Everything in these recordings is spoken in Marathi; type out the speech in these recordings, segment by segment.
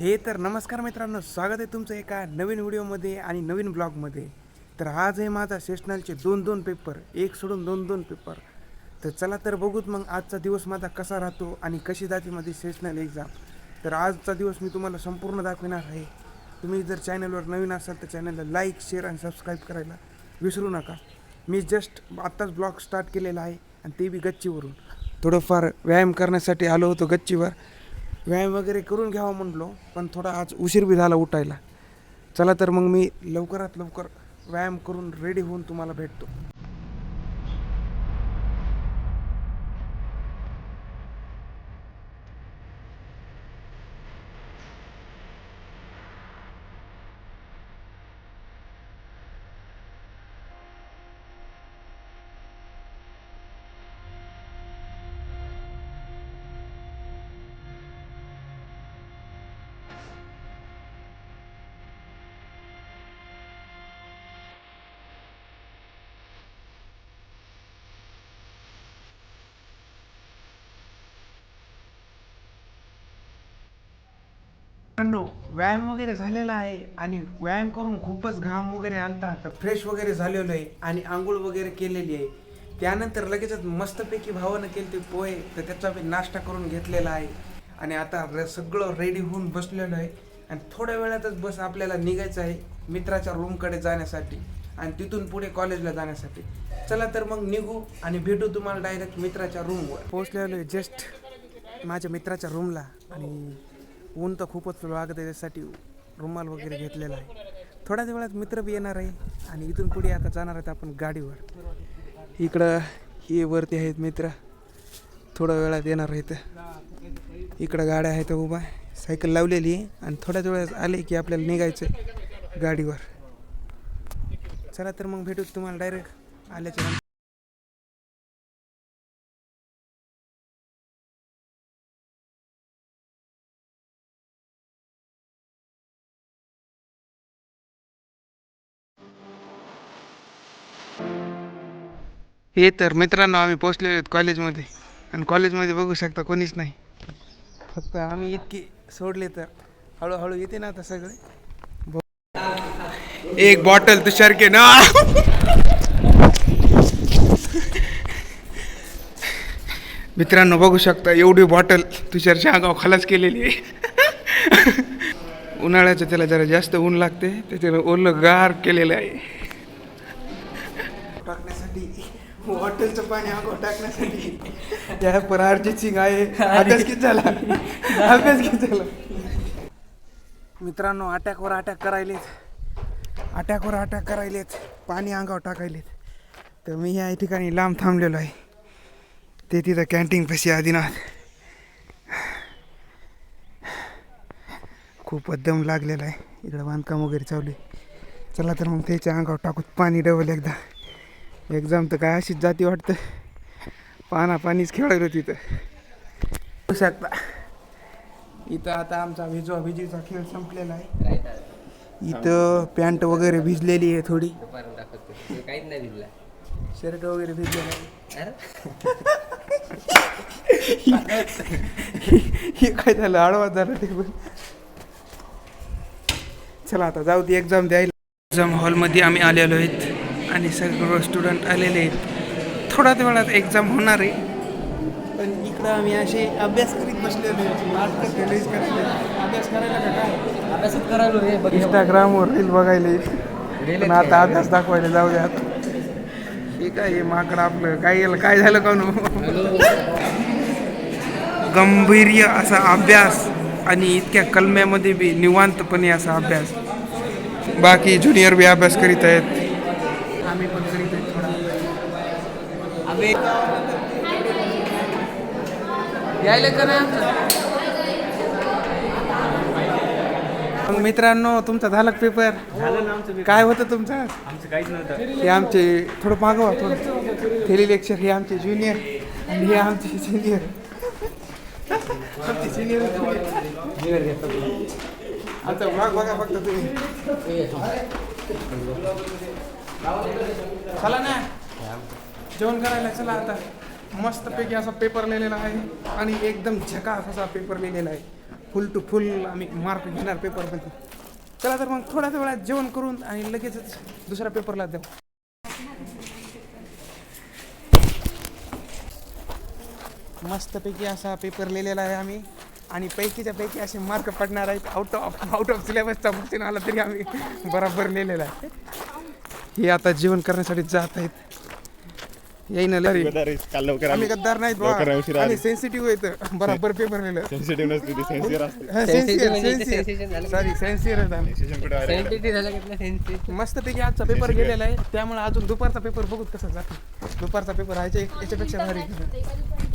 हे तर नमस्कार मित्रांनो स्वागत आहे तुमचं एका नवीन व्हिडिओमध्ये आणि नवीन ब्लॉगमध्ये. तर आज आहे माझा सेशनलचे दोन दोन पेपर एक सोडून दोन दोन पेपर. तर चला तर बघूत मग आजचा दिवस माझा कसा राहतो आणि कशी जाते माझी सेशनल एक्झाम तर आजचा दिवस मी तुम्हाला संपूर्ण दाखविणार आहे. तुम्ही जर चॅनलवर नवीन असाल तर चॅनलला लाईक शेअर आणि सबस्क्राईब करायला विसरू नका. मी जस्ट आत्ताच ब्लॉग स्टार्ट केलेला आहे आणि ते बी गच्चीवरून. थोडंफार व्यायाम करण्यासाठी आलो होतो गच्चीवर. व्यायाम वगैरे करून घ्यावा म्हटलो पण थोडा आज उशीर बी झाला उठायला. चला तर मग मी लवकरात लवकर व्यायाम करून रेडी होऊन तुम्हाला भेटतो. मित्रांनो व्यायाम वगैरे झालेला आहे आणि व्यायाम करून खूपच घाम वगैरे आलता. तर फ्रेश वगैरे झालेलो आहे आणि आंघोळ वगैरे केलेली आहे. त्यानंतर लगेचच मस्तपैकी भावानं केले ते पोहे तर त्याचा मी नाश्ता करून घेतलेला आहे. आणि आता र- सगळं रेडी होऊन बसलेलो आहे. आणि थोड्या वेळातच बस आपल्याला निघायचं आहे मित्राच्या रूमकडे जाण्यासाठी आणि तिथून पुढे कॉलेजला जाण्यासाठी. चला तर मग निघू आणि भेटू तुम्हाला डायरेक्ट मित्राच्या रूमवर पोहोचलेलो आहे जस्ट माझ्या मित्राच्या रूमला आणि ऊन तर खूपच लागत आहे त्यासाठी रुमाल वगैरे घेतलेला आहे. थोड्याच वेळात मित्र बी येणार आहे आणि इथून पुढे आता जाणार आहेत आपण गाडीवर. इकडं हे वरती आहेत मित्र. थोड्या वेळात येणार आहेत. इकडं गाड्या आहेत उभा सायकल लावलेली आहे आणि थोड्याच वेळात आले की आपल्याला निघायचं आहे गाडीवर. चला तर मग भेटू तुम्हाला डायरेक्ट आल्याच्या हे तर मित्रांनो आम्ही पोचलेलो आहेत कॉलेजमध्ये. आणि कॉलेजमध्ये बघू शकता कोणीच नाही. फक्त आम्ही इतकी सोडले तर हळूहळू येते ना आता सगळे. ब- एक बॉटल तुषार के ना. मित्रांनो बघू शकता एवढी बॉटल तुषारच्या आगाव खलास केलेली आहे. उन्हाळ्याचं त्याला जरा जास्त ऊन लागते त्याच्यानं ओलं गार केलेलं आहे. हॉटेलचं पाणी आगो टाकण्यासाठी. त्या पर अर्जित सिंग आहे. अभ्यास किती झाला? अभ्यास किती झाला? मित्रांनो अटॅकवर अटॅक करायलेत. अटॅकवर अटॅक करायलेत. पाणी अंगावर टाकायलेत. तर मी या ठिकाणी लांब थांबलेलो आहे. ते तिथं कॅन्टीन पशी आदिनाथ. खूप दम लागलेला आहे. इकडं बांधकाम वगैरे चालू आहे. चला तर मग त्याच्या अंगावर टाकूत पाणी डबल एकदा. एक्झाम तर काय अशीच जाती वाटतं. पाना पाणीच खेळायला तिथं. होऊ शकता. इथं आता आमचा भिजवा विजेचा खेळ संपलेला आहे. इथं पॅन्ट वगैरे भिजलेली आहे थोडी. काहीच नाही भिजला शर्ट वगैरे भिजलेलं आहे. हे काय झालं? आडवा झालं पण. चला आता जाऊ दे एक्झाम द्यायला. एक्झाम हॉलमध्ये आम्ही आलेलो आहेत. आणि सगळं स्टुडंट आलेले आहेत. थोड्याच वेळात एक्झाम होणार आहे. पण इकडं आम्ही असे अभ्यास करीत बसलेलो अभ्यास करायला का काय? अभ्यासच करायलो इंस्टाग्रामवर रील बघायले. पण आता अभ्यास दाखवायला जाऊ द्या हे काय माकडं आपलं. काय गेलं काय झालं का नो गंभीर्य असा अभ्यास आणि इतक्या कलम्यामध्ये बी निवांतपणे असा अभ्यास. बाकी ज्युनियर बी अभ्यास करीत आहेत. आम्ही पण करीत थोडा. आम्ही यायला का नाही मित्रांनो तुमचा झाला पेपर? झालं ना आमचं काय होतं तुमचं? आमचं काहीच नव्हतं. हे आमचे थोडं मागवा थोडं थेली लेक्चर हे आमचे ज्युनियर आणि हे आमचे सिनियर आमचे सिनियर आता बघा फक्त तुम्ही. चला ना. जेवण करायला चला आता. मस्तपैकी असा पेपर लिहिलेला आहे आणि एकदम झकास असा पेपर लिहिलेला आहे. फुल टू फुल आम्ही मार्क घेणार पेपरमध्ये चला तर मग थोड्याच वेळात जेवण करून आणि लगेचच दुसऱ्या पेपरला देऊ मस्तपैकी असा पेपर लिहिलेला आहे आम्ही. आणि पैकीच्या पैकी असे मार्क पडणार आहेत. आउट ऑफ आउट ऑफ सिलेबसचा क्वेश्चन आला तरी आम्ही बराबर लिहिलेला आहे. हे आता जेवण करण्यासाठी जात आहेत येईन लरी काल लवकर आम्ही गद्दार नाहीत बा. लवकर उशिरा आणि आले. सेन्सिटिव्ह येतं बराबर पेपर लिहिलं सेन्सिटिव्ह नसते ती सेन्सिअर असते Sensitive म्हणजे ते sensation झालं. सॉरी सेन्सिअर आम्ही Sensation कुठे आलं? Sensitive झालं का सेन्सिटिव्ह मस्तपैकी आजचा पेपर गेलेला आहे त्यामुळे अजून दुपारचा पेपर बघू कसं जातो दुपारचा पेपर आहे याच्या- याच्यापेक्षा भारी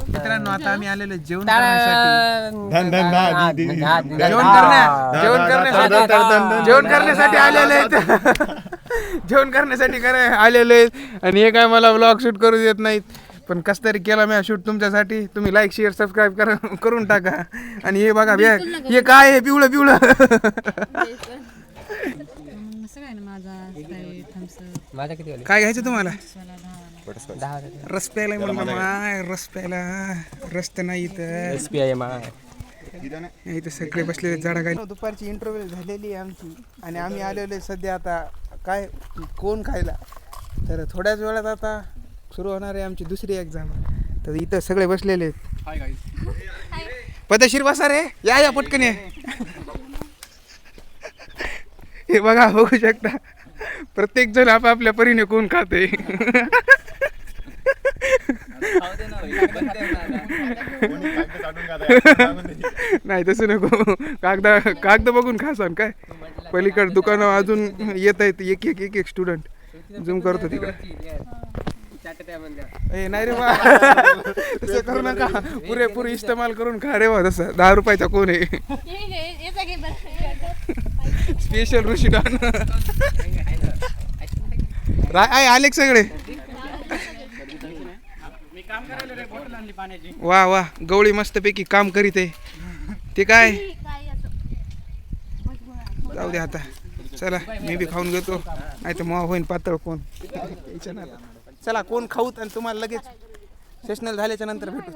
मित्रांनो आता आम्ही आलेलो जेवण करण्यासाठी धन धन धा दी दी दी. जेवण करण्या जेवण करण्यासाठी जेवण करण्यासाठी आलेले आहेत जेवण करण्यासाठी करे आलेले आहेत. आणि हे काय मला ब्लॉग शूट करू देत नाहीत. पण कस तरी केला मी शूट तुमच्यासाठी. तुम्ही लाईक शेअर सबस्क्राईब करा करून टाका. आणि हे बघा बॅग हे काय आहे? पिवळं पिवळं. आहे काय घ्यायचं तुम्हाला? रस प्यायला म्हणलं माय रस प्यायला. रस तर नाही इथं. नाही सगळे बसलेले झाडा काय दुपारची इंटरव्ह्यू झालेली आहे आमची. आणि आम्ही आलेलो आहे सध्या आता काय कोण खायला? तर थोड्याच वेळात आता सुरू होणार आहे आमची दुसरी एक्झाम तर इथं सगळे बसलेले आहेत. पदशीर बसा रे. या या पटकन ये. हे बघा बघू शकता. प्रत्येक जण आपापल्या परीने कोण खाते. नाही तसं नको. कागदा कागद बघून खासान काय? पलीकडे दुकानं अजून येत आहेत एक एक एक एक स्टुडंट झूम करतो तिकडे ए नाही रे बा तसं करू नका. पुरेपूर इस्तेमाल करून खा रे बा तसं. दहा रुपयाचा कोण आहे? स्पेशल ऋषीडान राय आहे आले सगळे वा वा. गवळी मस्तपैकी काम करीत आहे. ते काय? जाऊ दे आता. चला मी बी खाऊन घेतो. नाही तर मग होईन पातळ कोण. चला कोण खाऊत आणि तुम्हाला लगेच सेशनल झाल्याच्यानंतर भेटू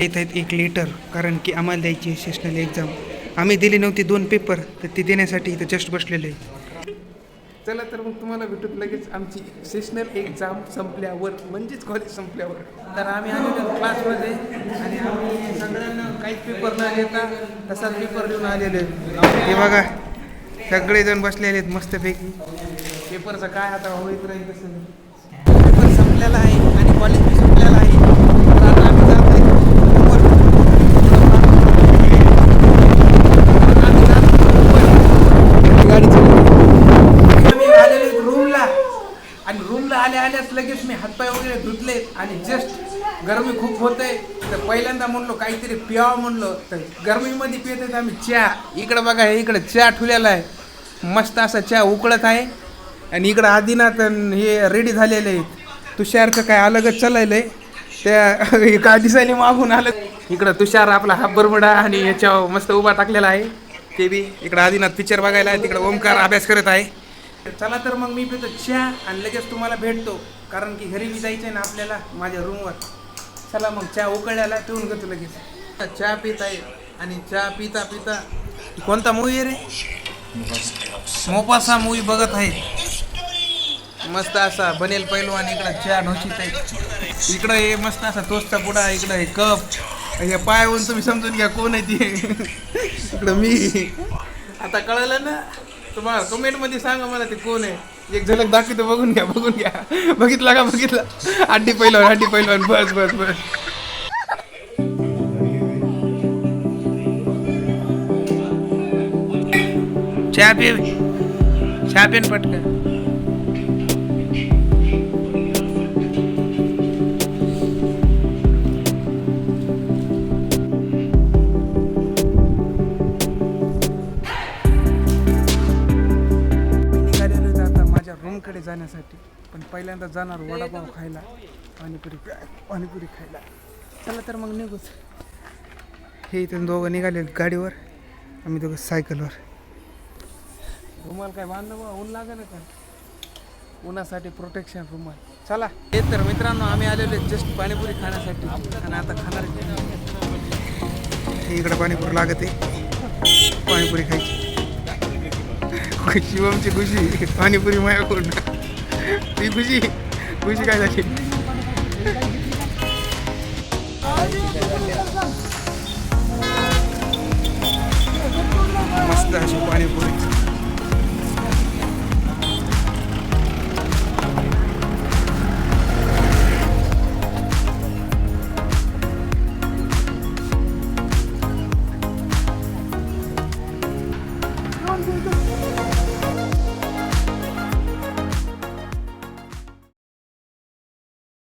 येत आहेत एक लेटर कारण की आम्हाला द्यायची आहे सेशनल एक्झाम आम्ही दिली नव्हती दोन पेपर तर ती देण्यासाठी इथं जस्ट बसलेले चला तर मग तुम्हाला भेटूत लगेच आमची सेशनल एक्झाम संपल्यावर म्हणजेच कॉलेज संपल्यावर. तर आम्ही आलेलो क्लासमध्ये आणि आम्ही सगळ्यांना काहीच पेपर न घेता तसाच पेपर देऊन आलेलो आहे. हे बघा सगळेजण बसलेले आहेत मस्तपैकी. पेपरचं काय आता होईत राहील तसं पेपर संपलेला आहे आणि कॉलेज बी संपलेला आहे. तर आता आम्ही जात आहे गाडी आम्ही आलेले रूमला आणि रूमला आल्या आल्याच लगेच मी हातपाय वगैरे धुतले आणि जस्ट गरमी खूप होते तर पहिल्यांदा म्हणलो काहीतरी प्यावं म्हणलो. तर गरमीमध्ये पित आहेत आम्ही चहा. इकडं बघा हे इकडं चहा ठुलेला आहे. मस्त असा चहा उकळत आहे. आणि इकडं आदिनाथ हे रेडी झालेले आहेत. तुषारचं काय अलगच चाललेलं आहे त्या एका दिसाने मागून आलं. इकडं तुषार आपला हा बरबडा आणि याच्यावर मस्त उभा टाकलेला आहे. ते बी इकडं आदिनाथ पिक्चर बघायला आहे. तिकडं ओमकार अभ्यास करत आहे. चला तर मग मी पितो चहा आणि लगेच तुम्हाला भेटतो. कारण की घरी बी जायचं आहे ना आपल्याला माझ्या रूमवर चला मग चहा उकळल्याला पिऊन घेतो लगेच. चहा पित आहे आणि चहा पिता पिता. कोणता मूवी आहे रे? मोपासा मूवी बघत आहे. मस्त असा बनेल पैलवान इकडं चहा ढोशीत आहे इकडं हे मस्त असा तोस्ता पुडा इकडं हे कप. हे पायावरून तुम्ही समजून घ्या कोण आहे ते. इकडं मी. आता कळलं ना? तुम्हाला कमेंटमध्ये सांगा मला ते कोण आहे. एक झलक दाखवतो बघून घ्या बघून घ्या. बघितला का? बघितला. हड्डी पैलवान हड्डी पैलवान. बस बस बस. चहा पे चहा पेन पटकन माझ्या रूमकडे जाण्यासाठी. पण पहिल्यांदा जाणार वडापाव खायला पाणीपुरी पाणीपुरी खायला. चला तर मग निघूच. हे इथून दोघं निघाले गाडीवर आम्ही दोघं सायकलवर. रुमाल काय बांधलं ऊन लागेल का? उन्हासाठी प्रोटेक्शन रुमाल. चला. हे तर मित्रांनो आम्ही आलेलो जस्ट पाणीपुरी खाण्यासाठी. आणि आता खाणार इकडे पाणीपुरी लागते. पाणीपुरी खायची. शिवमची खुशी. पाणीपुरी मायाकडून ती खुशी. खुशी काय झाली? मस्त अशी पाणीपुरी.